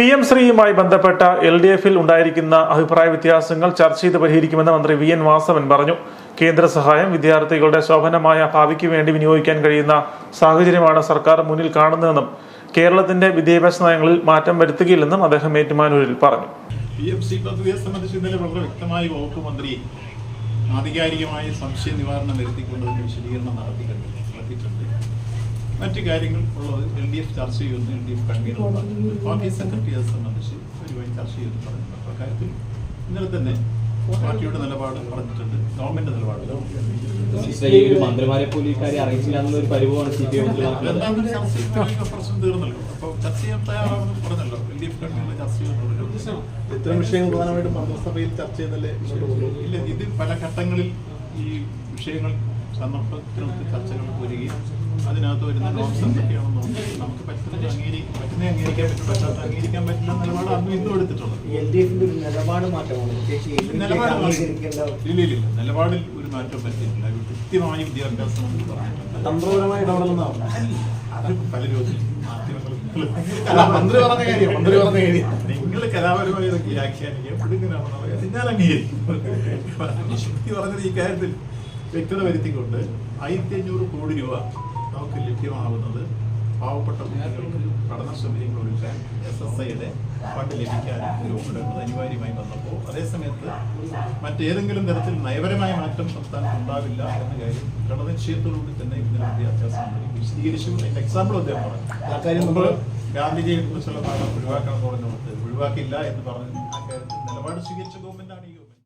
P M ശ്രീയുമായി ബന്ധപ്പെട്ട L D എഫിൽ ഉണ്ടായിരിക്കുന്ന അഭിപ്രായ വ്യത്യാസങ്ങൾ ചർച്ച ചെയ്ത് പരിഹരിക്കുമെന്ന് മന്ത്രി വി എൻ വാസവൻ പറഞ്ഞു. കേന്ദ്ര സഹായം വിദ്യാർത്ഥികളുടെ ശോഭനമായ ഭാവിക്ക് വേണ്ടി വിനിയോഗിക്കാൻ കഴിയുന്ന സാഹചര്യമാണ് സർക്കാർ മുന്നിൽ കാണുന്നതെന്നും കേരളത്തിന്റെ വിദ്യാഭ്യാസ നയങ്ങളിൽ മാറ്റം വരുത്തുകയില്ലെന്നും അദ്ദേഹം ഏറ്റുമാനൂരിൽ പറഞ്ഞു. പി എം സി പദ്ധതിയെ സംബന്ധിച്ച് ഇന്നലെ വളരെ വ്യക്തമായി വകുപ്പ് മന്ത്രി ആധികാരികമായ സംശയ നിവാരണം വരുത്തിക്കൊണ്ട് അതിന്റെ വിശദീകരണം നടത്തി നടത്തിയിട്ടുണ്ട്. മറ്റു കാര്യങ്ങൾ ഉള്ളത് എൽ ഡി എഫ് ചർച്ച ചെയ്യുമെന്ന് L D F convener party secretary അത് സംബന്ധിച്ച് ഒരുപാട് ചർച്ച ചെയ്യുമെന്ന് പറഞ്ഞിട്ടുണ്ട്. അക്കാര്യത്തിൽ ഇന്നലെ തന്നെ പാർട്ടിയുടെ നിലപാട് പറഞ്ഞിട്ടുണ്ട്. ഗവൺമെന്റ് നിലപാട്. സിസ്റ്റർ ഈ ഒരു മന്ത്രിമാരെ പോലും ഇക്കാര്യം അറിയിച്ചില്ല എന്നുള്ള ഒരു പരിഭവമാണ് സി പി എം എന്താണെന്ന് ചർച്ച ചെയ്യുമ്പോൾ പ്രശ്നം തീർന്നല്ലോ അപ്പോൾ ചർച്ച ചെയ്യാൻ തയ്യാറാണെന്ന് പറഞ്ഞല്ലോ. എൽ ഡി എഫ് കൺവീനർ ചർച്ച ചെയ്യുമെന്നുള്ളൂ ഇത്തരം വിഷയങ്ങൾ പ്രധാനമായിട്ടും മന്ത്രിസഭയിൽ ചർച്ച ചെയ്തല്ലേ മുന്നോട്ട് ഇല്ല ഇത് പല ഘട്ടങ്ങളിൽ ഈ വിഷയങ്ങൾ സന്ദർഭത്തിനൊത്ത് ചർച്ചകൾ വരികയും അതിനകത്ത് വരുന്ന നോംസ് എന്തൊക്കെയാണെന്ന് നോക്കി. നമുക്ക് പറ്റുന്നത് അംഗീകരി പറ്റുന്ന അംഗീകരിക്കാൻ പറ്റും പറ്റാത്ത അംഗീകരിക്കാൻ പറ്റുന്ന നിലപാട് അന്നും ഇന്നും എടുത്തിട്ടുള്ളത് എൽ ഡി എഫിന്റെ ഒരു നിലപാട് മാറ്റമാണ്. ഇല്ല ഇല്ല ഇല്ല. നിലപാടിൽ ഒരു മാറ്റം പറ്റിയിട്ടില്ല ഒരു കൃത്യമായ വിദ്യാഭ്യാസം തന്ത്രപരമായ ഇടപെടലെന്നാണ് അത് മന്ത്രി പറഞ്ഞ കാര്യം മന്ത്രി പറഞ്ഞ കാര്യം നിങ്ങൾ കലാപരമായി ഇതൊക്കെ വ്യാഖ്യാനിക്കുക. ഞാൻ അംഗീകരിക്കും. പറഞ്ഞത് ഈ കാര്യത്തിൽ വ്യക്തത വരുത്തിക്കൊണ്ട് ആയിരത്തി അഞ്ഞൂറ് കോടി രൂപ നമുക്ക് ലഭ്യമാവുന്നത് പാവപ്പെട്ട കുട്ടികൾക്ക് പഠന സൗകര്യങ്ങൾ ഒരുക്കാൻ എസ് എസ് ഐയുടെ ഫണ്ട് ലഭിക്കാൻ രൂപപ്പെടുന്നത് അനിവാര്യമായി വന്നപ്പോൾ അതേസമയത്ത് മറ്റേതെങ്കിലും തരത്തിൽ നയപരമായ മാറ്റം സംസ്ഥാനത്ത് ഉണ്ടാവില്ല എന്ന കാര്യം ഗണനിശ്ചയത്തോടുകൂടി തന്നെ ഇന്നലെ വിദ്യാഭ്യാസ മന്ത്രി വിശദീകരിച്ചു. അതിന്റെ എക്സാമ്പിൾ അദ്ദേഹം പറഞ്ഞു. ആ കാര്യം നമ്മൾ ഗാന്ധിജിയെ കുറിച്ചുള്ള പാഠം ഒഴിവാക്കണം എന്ന് പറഞ്ഞുകൊണ്ട് ഒഴിവാക്കില്ല എന്ന് പറഞ്ഞു ആ കാര്യത്തിൽ നിലപാട് സ്വീകരിച്ചത്